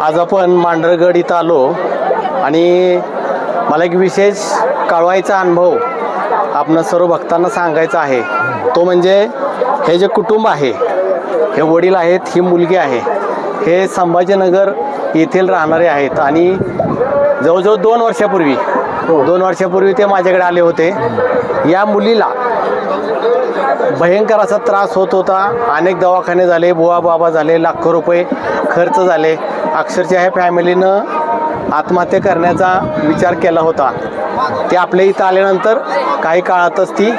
आज आपण मांढरगड इथं आलो आणि मला एक विशेष कळवायचा अनुभव आपण सर्व भक्तांना सांगायचा आहे. तो म्हणजे हे जे कुटुंब आहे हे वडील आहेत ही मुलगी आहे हे संभाजीनगर येथील राहणारे आहेत आणि जवळजवळ दोन वर्षापूर्वी दोन वर्षापूर्वी ते माझ्याकडे आले होते. या मुलीला भयंकर असा त्रास होत होता. अनेक दवाखाने झाले बुवा बाबा झाले लाखो रुपये खर्च झाले. अक्षरशः ह्या फॅमिलीनं आत्महत्या करण्याचा विचार केला होता. ते आपल्या इथं आल्यानंतर काही काळातच ती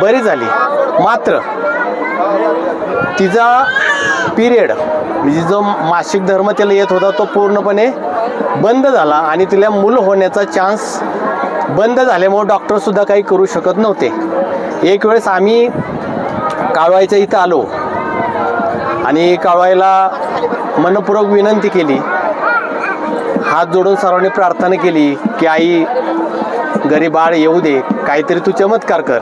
बरी झाली. मात्र तिचा पिरियड म्हणजे जो मासिक धर्म तिला येत होता तो पूर्णपणे बंद झाला आणि तिला मूल होण्याचा चान्स बंद झाल्यामुळे डॉक्टरसुद्धा काही करू शकत नव्हते. एक वेळेस आम्ही काळवायच्या इथं आलो. आणि काळवायला मनपूर्वक विनंती केली. हात जोडून सर्वांनी प्रार्थना केली की आई घरी बाळ येऊ दे. काहीतरी तू चमत्कार कर.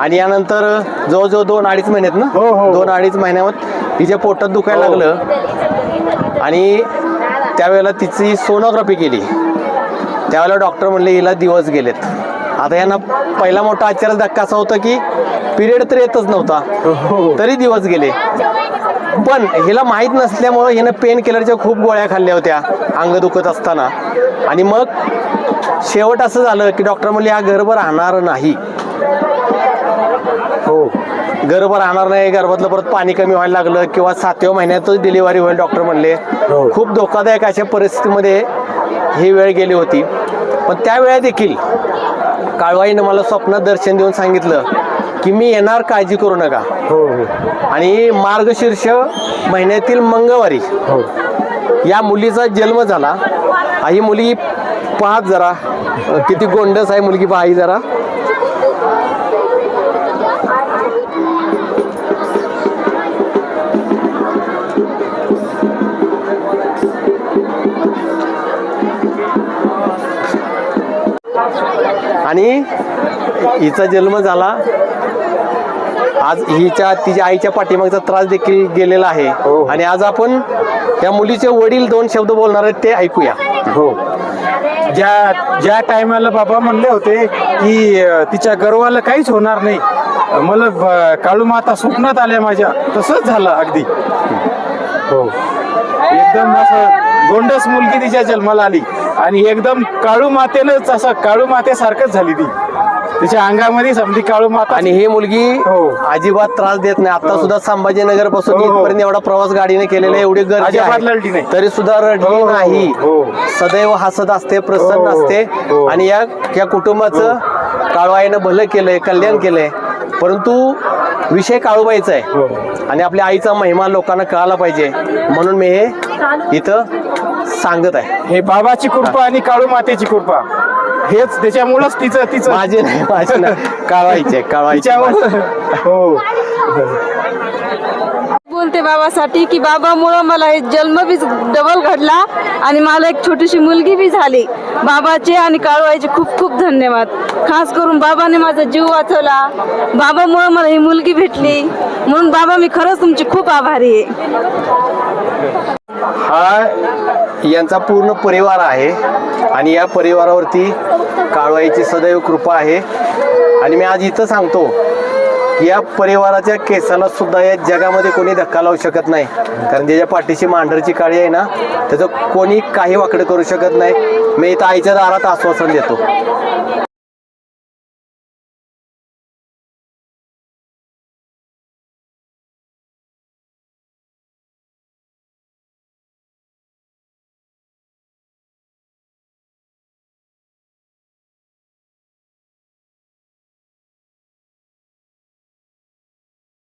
आणि यानंतर जवळजवळ दोन अडीच महिन्यात ना? हो, हो. दोन अडीच महिन्यात तिच्या पोटात दुखायला हो. लागलं. आणि त्यावेळेला तिची सोनोग्राफी केली. त्यावेळेला डॉक्टर म्हणले हिला दिवस गेलेत. आता यांना पहिला मोठा आश्चर्य धक्का असा होता की पिरियड तर येतच नव्हता. तरी दिवस गेले. पण हिला माहीत नसल्यामुळं हिनं पेन किलरच्या खूप गोळ्या खाल्ल्या होत्या अंग दुखत असताना. आणि मग शेवट असं झालं की डॉक्टर म्हणले हा गर्भ राहणार नाही. हो. गर्भ राहणार नाही गर्भातलं परत पाणी कमी व्हायला लागलं किंवा सातव्या महिन्यातच डिलिव्हरी होईल डॉक्टर म्हणले. हो. खूप धोकादायक अशा परिस्थितीमध्ये ही वेळ गेली होती. पण त्या वेळा देखील काळवाईनं मला स्वप्नात दर्शन देऊन सांगितलं की मी येणार काळजी करू नका. हो हो. आणि मार्गशीर्ष महिन्यातील मंगळवारी हो. या मुलीचा जन्म झाला. ही मुलगी पाहत जरा. किती गोंडस आहे मुलगी पहा ही जरा. आणि हिचा जन्म झाला. आज हिच्या तिच्या आईच्या पाठीमागचा त्रास देखील गेलेला आहे. हो. आणि आज आपण या मुलीचे वडील दोन शब्द बोलणार आहेत ते ऐकूया. हो. ज्या ज्या टायमाला बाबा म्हणले होते की तिच्या गर्वाला काहीच होणार नाही. मला काळू माता स्वप्नात आल्या माझ्या. तसंच झालं अगदी. हो. एकदम असं गोंडस मुलगी तिच्या जन्माला आली. आणि एकदम काळू मातेनंच असं काळू मातेसारखंच झाली ती तिच्या अंगामध्ये समधी काळू माता आणि ही मुलगी हो. अजिबात त्रास देत नाही आता हो. सुद्धा संभाजीनगरपासून हो, हो. इथपर्यंत एवढा प्रवास गाडीने केलेला आहे, एवढी गर्दी अजिबात लढली आहे नाही. तरी सुद्धा रडली हो, नाही हो. सदैव हसत असते प्रसन्न हो, असते हो. आणि या या कुटुंबाचं काळूबाईनं भलं केलंय कल्याण केलंय परंतु विषय काळूबाईचा आहे आणि आपल्या आईचा महिमा लोकांना कळाला पाहिजे म्हणून मी हे इथं सांगत आहे. हे बाबाची कृपा आणि काळू मातेची कृपा. हेच त्याच्यामुळंच तिचं तिचं माझे नाही माझे नाही. काळवायचे काळवायचे. हो. बोलते बाबासाठी की बाबामुळं मला हे जन्म बी डबल घडला आणि मला एक छोटीशी मुलगी बी झाली. बाबाचे आणि काळवाईचे खूप खूप धन्यवाद. खास करून बाबाने माझा जीव वाचवला. बाबामुळं मला ही मुलगी भेटली. म्हणून बाबा मी खरंच तुमची खूप आभारी आहे. हा यांचा पूर्ण परिवार आहे. आणि या परिवारावरती काळवाईची सदैव कृपा आहे. आणि मी आज इथं सांगतो की या परिवाराच्या केसाला सुद्धा या जगामध्ये कोणी धक्का लावू शकत नाही. कारण ज्याच्या पाठीशी मांढरची काळी आहे ना त्याचं कोणी काही वाकडं करू शकत नाही. मी इथं आईच्या दारात आश्वासन देतो.